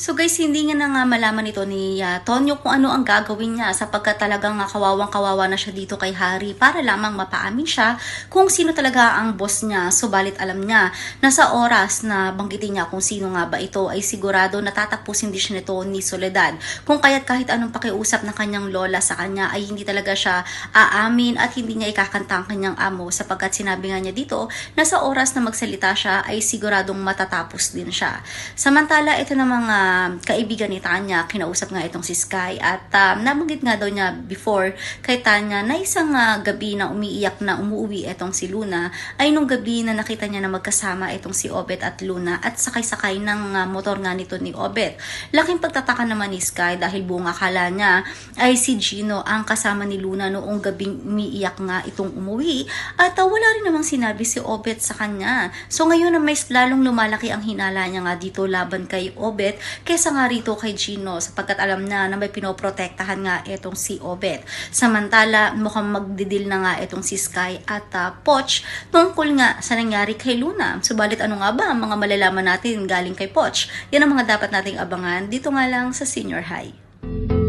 So guys, hindi nga na nga malaman ito ni ah, Tonyo kung ano ang gagawin niya sapagkat talagang nga kawawang-kawawa na siya dito kay Harry para lamang mapaamin siya kung sino talaga ang boss niya. Subalit alam niya na sa oras na banggitin niya kung sino nga ba ito ay sigurado natatapusin din siya nito ni Soledad. Kung kaya't kahit anong pakiusap ng kanyang lola sa kanya ay hindi talaga siya aamin at hindi niya ikakanta ang kanyang amo sapagkat sinabi nga niya dito na sa oras na magsalita siya ay siguradong matatapos din siya. Samantala, ito mga kaibigan ni Tanya, kinausap nga itong si Sky at um, nabanggit nga daw niya before kay Tanya na isang ah, gabi na umiiyak na umuwi itong si Luna ay nung gabi na nakita niya na magkasama itong si Obet at Luna at sakay-sakay ng ah, motor nga nito ni Obet. Laking pagtataka naman ni Sky dahil buong akala niya ay si Gino ang kasama ni Luna noong gabing umiiyak nga itong umuwi at ah, wala rin namang sinabi si Obet sa kanya. So ngayon na may lalong lumalaki ang hinala niya nga dito laban kay Obet kesa nga rito kay Gino sapagkat alam na na may pinoprotektahan nga itong si Obet. Samantala mukhang magdidil na nga itong si Sky at ah, Poch tungkol nga sa nangyari kay Luna. Subalit ano nga ba ang mga malalaman natin galing kay Poch? Yan ang mga dapat nating abangan dito nga lang sa Senior High.